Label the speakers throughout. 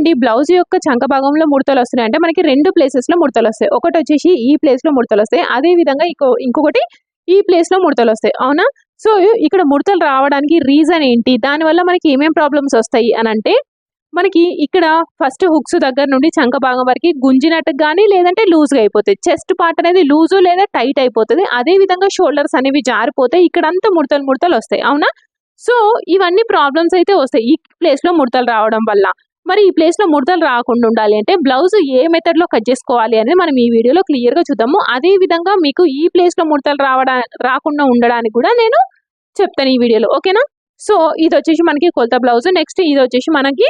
Speaker 1: అండి బ్లౌజ్ యొక్క చంక భాగంలో ముడతలు వస్తున్నాయి. అంటే మనకి రెండు ప్లేసెస్లో ముడతలు వస్తాయి. ఒకటి వచ్చేసి ఈ ప్లేస్లో ముడతలు వస్తాయి. అదే విధంగా ఇంకో ఇంకొకటి ఈ ప్లేస్లో ముడతలు వస్తాయి. అవునా? సో ఇక్కడ ముడతలు రావడానికి రీజన్ ఏంటి? దానివల్ల మనకి ఏమేం ప్రాబ్లమ్స్ వస్తాయి అని అంటే మనకి ఇక్కడ ఫస్ట్ హుక్స్ దగ్గర నుండి చంక భాగం వరకు గుంజినట్టు కానీ లేదంటే లూజ్గా అయిపోతుంది చెస్ట్ పార్ట్ అనేది లూజు లేదా టైట్ అయిపోతుంది. అదే విధంగా షోల్డర్స్ అనేవి జారిపోతాయి. ఇక్కడంతా ముడతలు ముడతలు వస్తాయి. అవునా? సో ఇవన్నీ ప్రాబ్లమ్స్ అయితే వస్తాయి. ఈ ప్లేస్లో ముడతలు రావడం వల్ల. మరి ఈ ప్లేస్లో ముడతలు రాకుండా ఉండాలి అంటే బ్లౌజ్ ఏ మెథడ్లో కట్ చేసుకోవాలి అనేది మనం ఈ వీడియోలో క్లియర్గా చూద్దాము. అదే విధంగా మీకు ఈ ప్లేస్లో ముడతలు రావడా రాకుండా ఉండడానికి కూడా నేను చెప్తాను ఈ వీడియోలో ఓకేనా సో ఇది వచ్చేసి మనకి కొలత బ్లౌజ్ నెక్స్ట్ ఇది వచ్చేసి మనకి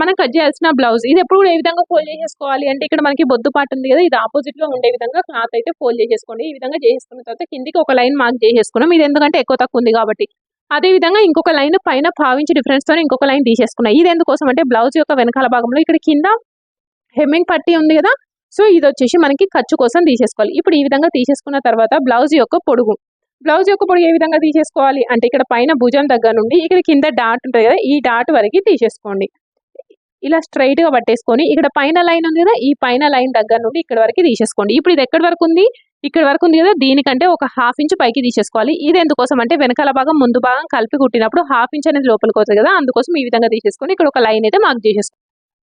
Speaker 1: మనం కట్ చేయాల్సిన బ్లౌజ్ ఇది ఎప్పుడు ఏ విధంగా ఫోల్డ్ చేసేసుకోవాలి అంటే ఇక్కడ మనకి బొద్దు పాటు ఉంది కదా ఇది ఆపోజిట్లో ఉండే విధంగా క్లాత్ అయితే ఫోల్డ్ చేసేసుకోండి. ఈ విధంగా చేసేసుకున్న తర్వాత కిందికి ఒక లైన్ మార్క్ చేసేసుకున్నాం. ఇది ఎందుకంటే ఎక్కువ తక్కువ ఉంది కాబట్టి. అదే విధంగా ఇంకొక లైన్ పైన భావించి డిఫరెన్స్తో ఇంకొక లైన్ తీసేసుకున్నాయి ఇది ఎందుకోసం అంటే బ్లౌజ్ యొక్క వెనకాల భాగంలో ఇక్కడ కింద హెమ్మింగ్ పట్టి ఉంది కదా. సో ఇది వచ్చేసి మనకి ఖర్చు కోసం తీసేసుకోవాలి. ఇప్పుడు ఈ విధంగా తీసేసుకున్న తర్వాత బ్లౌజ్ యొక్క పొడుగు. బ్లౌజ్ యొక్క పొడుగు ఏ విధంగా తీసేసుకోవాలి? అంటే ఇక్కడ పైన భుజం దగ్గర నుండి ఇక్కడ కింద డాట్ ఉంటుంది కదా. ఈ డాట్ వరకు తీసేసుకోండి. ఇలా స్ట్రైట్గా పట్టేసుకొని ఇక్కడ పైన లైన్ ఉంది కదా. ఈ పైన లైన్ దగ్గర నుండి ఇక్కడ వరకు తీసేసుకోండి. ఇప్పుడు ఇది ఎక్కడి వరకు ఉంది? ఇక్కడ వరకు ఉంది కదా దీనికంటే ఒక హాఫ్ ఇంచ్ పైకి తీసేసుకోవాలి. ఇది ఎందుకోసం అంటే వెనకాల భాగం ముందు భాగం కలిపి కుట్టినప్పుడు హాఫ్ ఇంచ్ అనేది లోపలికి వస్తుంది కదా అందుకోసం ఈ విధంగా తీసేసుకొని ఇక్కడ ఒక లైన్ అయితే మార్క్ చేసేసుకోండి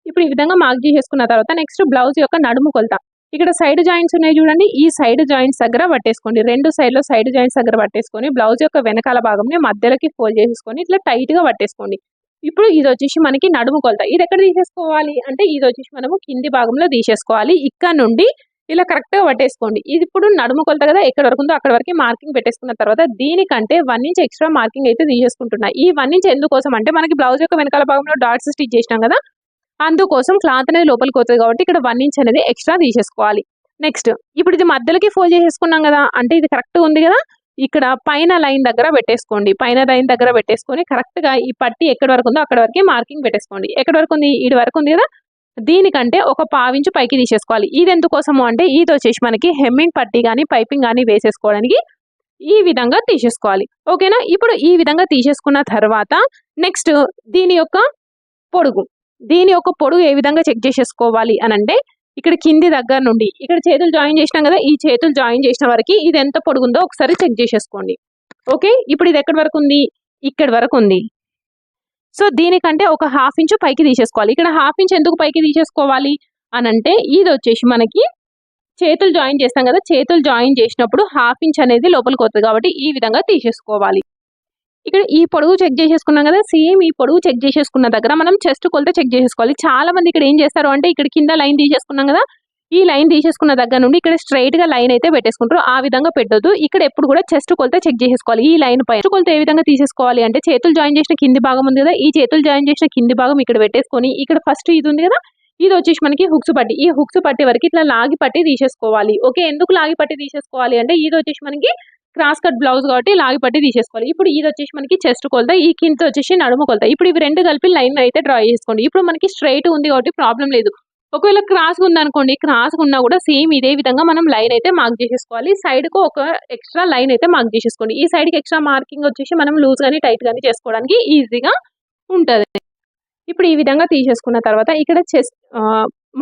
Speaker 1: ఇప్పుడు ఈ విధంగా మార్క్ చేసేసుకున్న తర్వాత నెక్స్ట్ బ్లౌజ్ యొక్క నడుము కొలత. ఇక్కడ సైడ్ జాయింట్స్ ఉన్నాయి చూడండి ఈ సైడ్ జాయింట్స్ దగ్గర పట్టేసుకోండి. రెండు సైడ్లో సైడ్ జాయింట్స్ దగ్గర పట్టేసుకొని బ్లౌజ్ యొక్క వెనకాల భాగంని మధ్యలోకి ఫోల్డ్ చేసేసుకొని ఇట్లా టైట్గా పట్టేసుకోండి. ఇప్పుడు ఇది వచ్చేసి మనకి నడుము కొలత. ఇది ఎక్కడ తీసేసుకోవాలి అంటే ఇది వచ్చేసి మనము కింది భాగంలో తీసేసుకోవాలి. ఇక్కడ నుండి ఇలా కరెక్ట్గా పట్టేసుకోండి. ఇది ఇప్పుడు నడుము కొలత కదా ఎక్కడ వరకు ఉందో అక్కడ వరకు మార్కింగ్ పెట్టేసుకున్న తర్వాత దీనికంటే వన్ ఇంచ్ ఎక్స్ట్రా మార్కింగ్ అయితే తీసేసుకుంటున్నా. ఈ వన్ ఇంచ్ ఎందుకోసం అంటే మనకి బ్లౌజ్ యొక్క వెనకాల భాగంలో డాట్స్ స్టిచ్ చేసినాం కదా అందుకోసం క్లాత్ అనేది లోపలికి పోతుంది కాబట్టి ఇక్కడ వన్ ఇంచ్ అనేది ఎక్స్ట్రా తీసేసుకోవాలి. నెక్స్ట్ ఇప్పుడు ఇది మధ్యలోకి ఫోల్డ్ చేసేసుకున్నాం కదా అంటే ఇది కరెక్ట్ ఉంది కదా ఇక్కడ పైన లైన్ దగ్గర పెట్టేసుకోండి. పైన లైన్ దగ్గర పెట్టేసుకొని కరెక్ట్గా ఈ పట్టి ఎక్కడి వరకు ఉందో అక్కడ వరకు మార్కింగ్ పెట్టేసుకోండి. ఎక్కడి వరకు ఉంది? ఇటు వరకు ఉంది కదా దీనికంటే ఒక పావించు పైకి తీసేసుకోవాలి. ఇది ఎందుకోసము అంటే ఇది వచ్చేసి మనకి హెమ్మింగ్ పట్టి కానీ పైపింగ్ కానీ వేసేసుకోవడానికి ఈ విధంగా తీసేసుకోవాలి. ఓకేనా? ఇప్పుడు ఈ విధంగా తీసేసుకున్న తర్వాత నెక్స్ట్ దీని యొక్క పొడుగు. దీని యొక్క పొడుగు ఏ విధంగా చెక్ చేసేసుకోవాలి అని అంటే ఇక్కడ కింది దగ్గర నుండి ఇక్కడ చేతులు జాయిన్ చేసినాం కదా ఈ చేతులు జాయిన్ చేసిన వరకు ఇది ఎంత పొడుగుందో ఒకసారి చెక్ చేసేసుకోండి. ఓకే? ఇప్పుడు ఇది ఎక్కడి వరకు ఉంది? ఇక్కడ వరకు ఉంది. సో దీనికంటే ఒక హాఫ్ ఇంచు పైకి తీసేసుకోవాలి. ఇక్కడ హాఫ్ ఇంచ్ ఎందుకు పైకి తీసేసుకోవాలి అని అంటే ఇది వచ్చేసి మనకి చేతులు జాయిన్ చేస్తాం కదా చేతులు జాయిన్ చేసినప్పుడు హాఫ్ ఇంచ్ అనేది లోపలికి వస్తుంది కాబట్టి ఈ విధంగా తీసేసుకోవాలి. ఇక్కడ ఈ పొడుగు చెక్ చేసేసుకున్నాం కదా సేమ్ ఈ పొడుగు చెక్ చేసేసుకున్న దగ్గర మనం చెస్ట్ కొలత చెక్ చేసేసుకోవాలి. చాలా మంది ఇక్కడ ఏం చేస్తారు అంటే ఇక్కడ కింద లైన్ తీసేసుకున్నాం కదా ఈ లైన్ తీసేసుకున్న దగ్గర నుండి ఇక్కడ స్ట్రైట్గా లైన్ అయితే పెట్టేసుకుంటారు. ఆ విధంగా పెట్టొద్దు. ఇక్కడ ఎప్పుడు కూడా చెస్ట్ కొలత చెక్ చేసుకోవాలి ఈ లైన్ పై చెస్ట్ కొలత ఏ విధంగా తీసేసుకోవాలి అంటే చేతులు జాయిన్ చేసిన కింది భాగం ఉంది కదా ఈ చేతులు జాయిన్ చేసిన కింది భాగం ఇక్కడ పెట్టేసుకొని ఇక్కడ ఫస్ట్ ఇది ఉంది కదా ఇది వచ్చేసి మనకి హుక్స్ పట్టి. ఈ హుక్స్ పట్టి వరకు ఇట్లా లాగి పట్టి తీసేసుకోవాలి. ఓకే ఎందుకు లాగి పట్టి తీసేసుకోవాలి అంటే ఇది వచ్చేసి మనకి క్రాస్ కట్ బ్లౌజ్ కాబట్టి లాగి పట్టి తీసేసుకోవాలి. ఇప్పుడు ఇది వచ్చేసి మనకి చెస్ట్ కొలత ఈ కింద వచ్చేసి నడుము కొలత. ఇప్పుడు ఇవి రెండు కలిపి లైన్ అయితే డ్రా చేసుకోండి ఇప్పుడు మనకి స్ట్రైట్ ఉంది కాబట్టి ప్రాబ్లం లేదు. ఒకవేళ క్రాస్ ఉందనుకోండి క్రాస్ ఉన్నా కూడా సేమ్ ఇదే విధంగా మనం లైన్ అయితే మార్క్ చేసేసుకోవాలి. సైడ్కు ఒక ఎక్స్ట్రా లైన్ అయితే మార్క్ చేసేసుకోండి. ఈ సైడ్కి ఎక్స్ట్రా మార్కింగ్ వచ్చేసి మనం లూజ్ కానీ టైట్ కానీ చేసుకోవడానికి ఈజీగా ఉంటుంది. ఇప్పుడు ఈ విధంగా తీసేసుకున్న తర్వాత ఇక్కడ చెస్ట్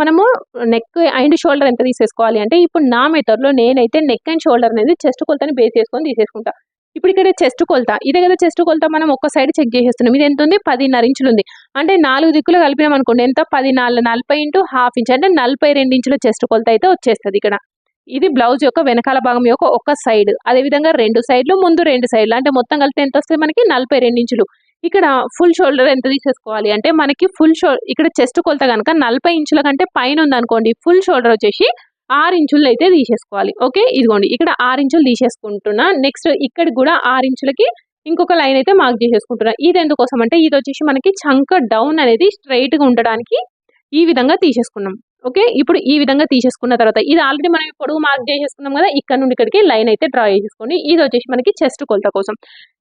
Speaker 1: మనము నెక్ అండ్ షోల్డర్ ఎంత తీసేసుకోవాలి అంటే ఇప్పుడు నా మెథడ్లో నేనైతే నెక్ అండ్ షోల్డర్ అనేది చెస్ట్ కొలతని బేస్ చేసుకొని తీసేసుకుంటా. ఇప్పుడు ఇక్కడ చెస్ట్ కొలత. ఇదే కదా చెస్ట్ కొలత మనం ఒక సైడ్ చెక్ చేసేస్తున్నాం. ఇది ఎంత ఉంది? పదిన్నర ఇంచులు ఉంది. అంటే నాలుగు దిక్కులు కలిపినాం అనుకోండి ఎంత? పది నాలుగు నలభై ఇంటూ హాఫ్ ఇంచ్. అంటే నలభై రెండు ఇంచుల చెస్ట్ కొలత అయితే వచ్చేస్తుంది ఇక్కడ. ఇది బ్లౌజ్ యొక్క వెనకాల భాగం యొక్క ఒక సైడ్ అదే విధంగా రెండు సైడ్లు ముందు రెండు సైడ్లు అంటే మొత్తం కలిపి ఎంత వస్తుంది మనకి? నలభై రెండు ఇంచులు. ఇక్కడ ఫుల్ షోల్డర్ ఎంత తీసేసుకోవాలి? అంటే మనకి ఫుల్ షో ఇక్కడ చెస్ట్ కొలత కనుక నలభై ఇంచుల కంటే పైన ఉంది అనుకోండి ఫుల్ షోల్డర్ వచ్చేసి ఆరు ఇంచులు అయితే తీసేసుకోవాలి. ఓకే? ఇదిగోండి. ఇక్కడ ఆరు ఇంచులు తీసేసుకుంటున్నా. నెక్స్ట్ ఇక్కడ కూడా ఆరు ఇంచులకి ఇంకొక లైన్ అయితే మార్క్ చేసేసుకుంటున్నా. ఇది ఎందుకోసం అంటే ఇది వచ్చేసి మనకి చంక డౌన్ అనేది స్ట్రైట్గా ఉండడానికి ఈ విధంగా తీసేసుకున్నాం. ఓకే? ఇప్పుడు ఈ విధంగా తీసేసుకున్న తర్వాత ఇది ఆల్రెడీ మనం పొడుగు మార్క్ చేసేసుకున్నాం కదా ఇక్కడ నుండి ఇక్కడికి లైన్ అయితే డ్రా చేసుకోండి ఇది వచ్చేసి మనకి చెస్ట్ కొలత కోసం.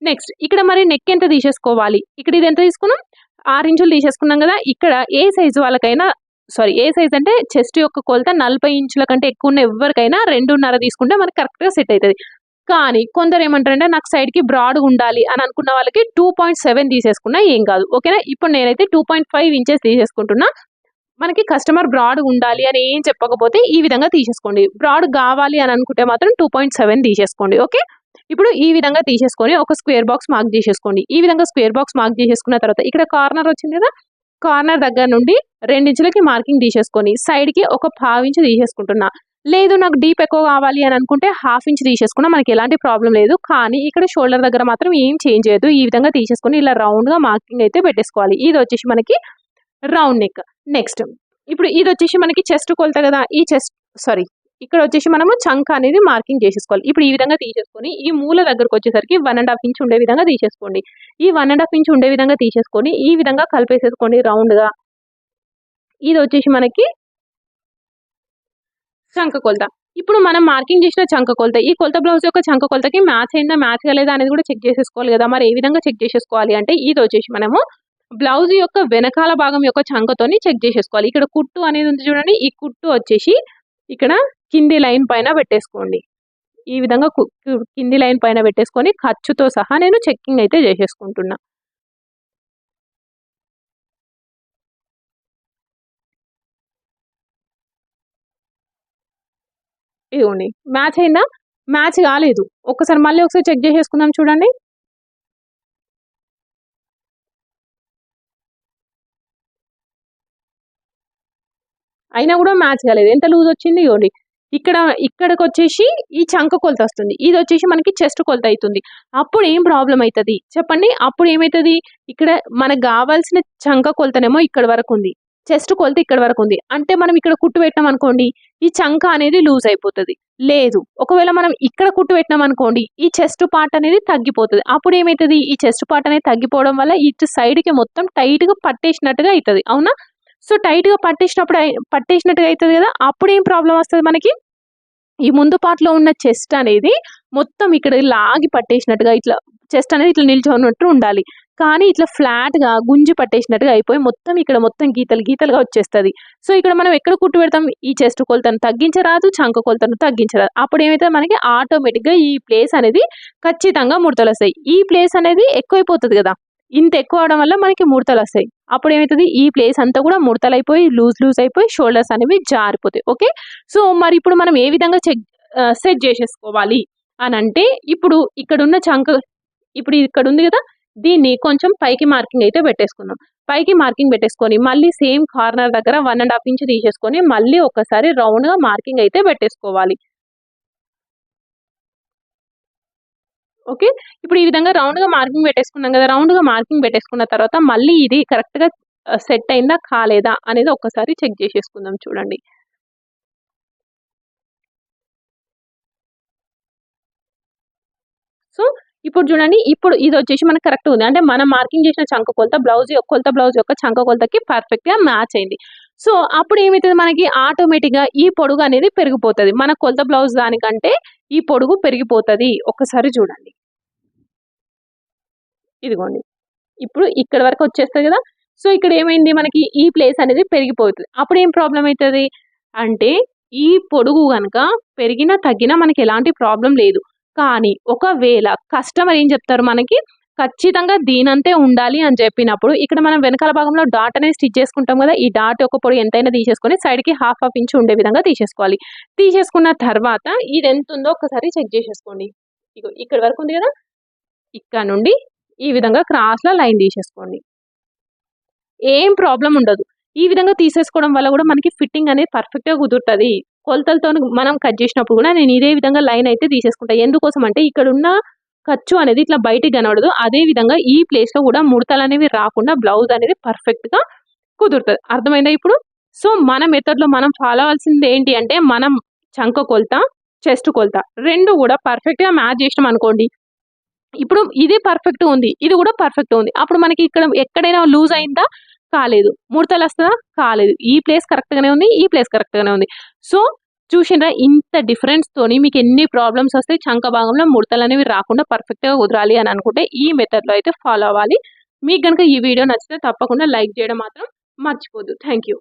Speaker 1: నెక్స్ట్ ఇక్కడ మరి నెక్ ఎంత తీసేసుకోవాలి? ఇక్కడ ఇది ఎంత తీసుకున్నాం? ఆరు ఇంచులు తీసేసుకున్నాం కదా ఇక్కడ ఏ సైజు వాళ్ళకైనా సారీ ఏ సైజ్ అంటే చెస్ట్ యొక్క కొలత నలభై ఇంచుల కంటే ఎక్కువ ఉన్న ఎవరికైనా రెండున్నర తీసుకుంటే మనకి కరెక్ట్గా సెట్ అవుతుంది కానీ కొందరు ఏమంటారంటే నాకు సైడ్కి బ్రాడ్ ఉండాలి అని అనుకున్న వాళ్ళకి టూ పాయింట్ సెవెన్ తీసేసుకున్నా ఏం కాదు. ఓకేనా ఇప్పుడు నేనైతే టూ పాయింట్ ఫైవ్ ఇంచెస్ తీసేసుకుంటున్నా. మనకి కస్టమర్ బ్రాడ్ ఉండాలి అని ఏం చెప్పకపోతే ఈ విధంగా తీసేసుకోండి. బ్రాడ్ కావాలి అని అనుకుంటే మాత్రం టూ పాయింట్ సెవెన్ తీసేసుకోండి. ఓకే ఇప్పుడు ఈ విధంగా తీసేసుకొని ఒక స్క్వేర్ బాక్స్ మార్క్ చేసేసుకోండి ఈ విధంగా స్క్వేర్ బాక్స్ మార్క్ చేసేసుకున్న తర్వాత ఇక్కడ కార్నర్ వచ్చింది కదా? కార్నర్ దగ్గర నుండి రెండించులకి మార్కింగ్ తీసేసుకొని సైడ్కి ఒక పావు ఇంచు తీసేసుకుంటున్నా. లేదు నాకు డీప్ ఎక్కువ కావాలి అని అనుకుంటే హాఫ్ ఇంచ్ తీసేసుకున్నా మనకి ఎలాంటి ప్రాబ్లం లేదు. కానీ ఇక్కడ షోల్డర్ దగ్గర మాత్రం ఏం చేంజ్ చేయదు ఈ విధంగా తీసేసుకొని ఇలా రౌండ్గా మార్కింగ్ అయితే పెట్టేసుకోవాలి. ఇది వచ్చేసి మనకి రౌండ్ నెక్ నెక్స్ట్ ఇప్పుడు ఇది వచ్చేసి మనకి చెస్ట్ కొలత కదా. ఈ చెస్ట్ సారీ ఇక్కడ వచ్చేసి మనము చంక అనేది మార్కింగ్ చేసేసుకోవాలి. ఇప్పుడు ఈ విధంగా తీసేసుకొని ఈ మూల దగ్గరకు వచ్చేసరికి వన్ అండ్ హాఫ్ ఇంచ్ ఉండే విధంగా తీసేసుకోండి. ఈ వన్ అండ్ హాఫ్ ఇంచ్ ఉండే విధంగా తీసేసుకొని ఈ విధంగా కలిపేసేసుకోండి రౌండ్గా ఇది వచ్చేసి మనకి చంక కొలత. ఇప్పుడు మనం మార్కింగ్ చేసిన చంక కొలత. ఈ కొలత బ్లౌజ్ యొక్క చంక కొలతకి మ్యాచ్ అయిందా మ్యాచ్ కాలేదా అనేది కూడా చెక్ చేసేసుకోవాలి కదా. మరి ఏ విధంగా చెక్ చేసేసుకోవాలి అంటే ఇది వచ్చేసి మనము బ్లౌజ్ యొక్క వెనకాల భాగం యొక్క చంకతోని చెక్ చేసేసుకోవాలి. ఇక్కడ కుట్టు అనేది ఉంది చూడండి. ఈ కుట్టు వచ్చేసి ఇక్కడ కింది లైన్ పైన పెట్టేసుకోండి. ఈ విధంగా కింది లైన్ పైన పెట్టేసుకొని ఖర్చుతో సహా నేను చెక్కింగ్ అయితే చేసేసుకుంటున్నా. ఇదిగోండి. మ్యాచ్ అయిందా? మ్యాచ్ కాలేదు. ఒక్కసారి మళ్ళీ ఒకసారి చెక్ చేసేసుకుందాం చూడండి. అయినా కూడా మ్యాచ్ కాలేదు. ఎంత లూజ్ వచ్చింది ఇవ్వండి ఇక్కడ ఇక్కడికి వచ్చేసి ఈ చంక కొలత వస్తుంది. ఇది వచ్చేసి మనకి చెస్ట్ కొలత అవుతుంది అప్పుడు ఏం ప్రాబ్లం అవుతుంది చెప్పండి. అప్పుడు ఏమవుతుంది ఇక్కడ మనకు కావాల్సిన చంక కొలతనేమో ఇక్కడ వరకు ఉంది చెస్ట్ కొలత ఇక్కడ వరకు ఉంది అంటే మనం ఇక్కడ కుట్టు పెట్టినాం అనుకోండి ఈ చంక అనేది లూజ్ అయిపోతుంది. లేదు. ఒకవేళ మనం ఇక్కడ కుట్టు పెట్టినాం అనుకోండి ఈ చెస్ట్ పార్ట్ అనేది తగ్గిపోతుంది. అప్పుడు ఏమవుతుంది ఈ చెస్ట్ పార్ట్ అనేది తగ్గిపోవడం వల్ల ఇటు సైడ్కి కి మొత్తం టైట్గా పట్టేసినట్టుగా అవుతుంది అవునా? సో టైట్గా పట్టేసినప్పుడు పట్టేసినట్టుగా అవుతుంది కదా? అప్పుడు ఏం ప్రాబ్లం వస్తుంది మనకి? ఈ ముందు part ఉన్న చెస్ట్ అనేది మొత్తం ఇక్కడ లాగి పట్టేసినట్టుగా ఇట్లా చెస్ట్ అనేది ఇట్లా నిల్చొన్నట్టు ఉండాలి. కానీ ఇట్లా ఫ్లాట్గా గుంజి పట్టేసినట్టుగా అయిపోయి మొత్తం ఇక్కడ మొత్తం గీతలు గీతలుగా వచ్చేస్తుంది. సో ఇక్కడ మనం ఎక్కడ కుట్టు పెడతాం? ఈ చెస్ట్ కొలతను తగ్గించరాదు చంక కొలతను తగ్గించరాదు. అప్పుడు ఏమైతే మనకి? ఆటోమేటిక్గా ఈ ప్లేస్ అనేది ఖచ్చితంగా ముడతలు వస్తాయి. ఈ ప్లేస్ అనేది ఎక్కువైపోతుంది కదా? ఇంత ఎక్కువ అవడం వల్ల మనకి ముడతలు వస్తాయి. అప్పుడు ఏమవుతుంది ఈ ప్లేస్ అంతా కూడా ముడతలు అయిపోయి లూజ్ లూజ్ అయిపోయి షోల్డర్స్ అనేవి జారిపోతాయి. ఓకే? సో మరి ఇప్పుడు మనం ఏ విధంగా చెక్ సెట్ చేసేసుకోవాలి? అని అంటే ఇప్పుడు ఇక్కడ ఉన్న చంక ఇప్పుడు ఇక్కడ ఉంది కదా? దీన్ని కొంచెం పైకి మార్కింగ్ అయితే పెట్టేసుకుందాం. పైకి మార్కింగ్ పెట్టేసుకొని మళ్ళీ సేమ్ కార్నర్ దగ్గర వన్ అండ్ హాఫ్ ఇంచ్ తీసేసుకొని మళ్ళీ ఒకసారి రౌండ్గా మార్కింగ్ అయితే పెట్టేసుకోవాలి. ఓకే? ఇప్పుడు ఈ విధంగా రౌండ్గా మార్కింగ్ పెట్టేసుకున్నాం కదా రౌండ్గా మార్కింగ్ పెట్టేసుకున్న తర్వాత మళ్ళీ ఇది కరెక్ట్గా సెట్ అయిందా కాలేదా అనేది ఒక్కసారి చెక్ చేసేసుకుందాం చూడండి. సో ఇప్పుడు చూడండి ఇప్పుడు ఇది వచ్చేసి మనకి కరెక్ట్ ఉంది. అంటే మనం మార్కింగ్ చేసిన చంక కొలత బ్లౌజ్ కొలత బ్లౌజ్ యొక్క చంక కొలతకి పర్ఫెక్ట్గా మ్యాచ్ అయింది. సో అప్పుడు ఏమవుతుంది మనకి? ఆటోమేటిక్గా ఈ పొడుగు అనేది పెరిగిపోతుంది. మన కొలత బ్లౌజ్ దానికంటే ఈ పొడుగు పెరిగిపోతుంది. ఒక్కసారి చూడండి. ఇదిగోండి. ఇప్పుడు ఇక్కడ వరకు వచ్చేస్తుంది కదా. సో ఇక్కడ ఏమైంది? మనకి ఈ ప్లేస్ అనేది పెరిగిపోతుంది. అప్పుడు ఏం ప్రాబ్లం అవుతుంది అంటే ఈ పొడుగు కనుక పెరిగినా తగ్గినా మనకి ఎలాంటి ప్రాబ్లం లేదు. కానీ ఒకవేళ కస్టమర్ ఏం చెప్తారు మనకి? ఖచ్చితంగా దీనంతే ఉండాలి అని చెప్పినప్పుడు ఇక్కడ మనం వెనకాల భాగంలో డాట్ అనేది స్టిచ్ చేసుకుంటాం కదా. ఈ డాట్ యొక్క పొడి ఎంతైనా తీసేసుకొని సైడ్కి హాఫ్ హాఫ్ ఇంచ్ ఉండే విధంగా తీసేసుకోవాలి. తీసేసుకున్న తర్వాత ఇది ఎంత ఉందో ఒకసారి చెక్ చేసేసుకోండి. ఇగో ఇక్కడ వరకు ఉంది కదా. ఇక్కడ నుండి ఈ విధంగా క్రాస్లో లైన్ తీసేసుకోండి. ఏం ప్రాబ్లం ఉండదు. ఈ విధంగా తీసేసుకోవడం వల్ల కూడా మనకి ఫిట్టింగ్ అనేది పర్ఫెక్ట్గా కుదురుతుంది. కొలతలతో మనం కట్ చేసినప్పుడు కూడా నేను ఇదే విధంగా లైన్ అయితే తీసేసుకుంటా. ఎందుకోసం అంటే ఇక్కడ ఉన్న ఖర్చు అనేది ఇట్లా బయటికి కనబడదు. అదే విధంగా ఈ ప్లేస్లో కూడా ముడతలు అనేవి రాకుండా బ్లౌజ్ అనేది పర్ఫెక్ట్గా కుదురుతుంది. అర్థమైందా ఇప్పుడు? సో మన మెథడ్లో మనం ఫాలో అవ్వాల్సింది ఏంటి అంటే మనం చంక కొలత చెస్ట్ కొలత రెండు కూడా పర్ఫెక్ట్గా మ్యాచ్ చేసినాం అనుకోండి. ఇప్పుడు ఇది పర్ఫెక్ట్ ఉంది ఇది కూడా పర్ఫెక్ట్ ఉంది. అప్పుడు మనకి ఇక్కడ ఎక్కడైనా లూజ్ అయిందా? కాలేదు. ముడతలు వస్తుందా? కాలేదు. ఈ ప్లేస్ కరెక్ట్గానే ఉంది ఈ ప్లేస్ కరెక్ట్గానే ఉంది. సో చూసిండ్రా ఇంత డిఫరెన్స్ తోని మీకు ఎన్ని ప్రాబ్లమ్స్ వస్తాయి చంక భాగంలో ముడతలు అనేవి రాకుండా పర్ఫెక్ట్గా కుదరాలి అని అనుకుంటే ఈ మెథడ్లో అయితే ఫాలో అవ్వాలి. మీకు కనుక ఈ వీడియో నచ్చితే తప్పకుండా లైక్ చేయడం మాత్రం మర్చిపోద్దు. Thank you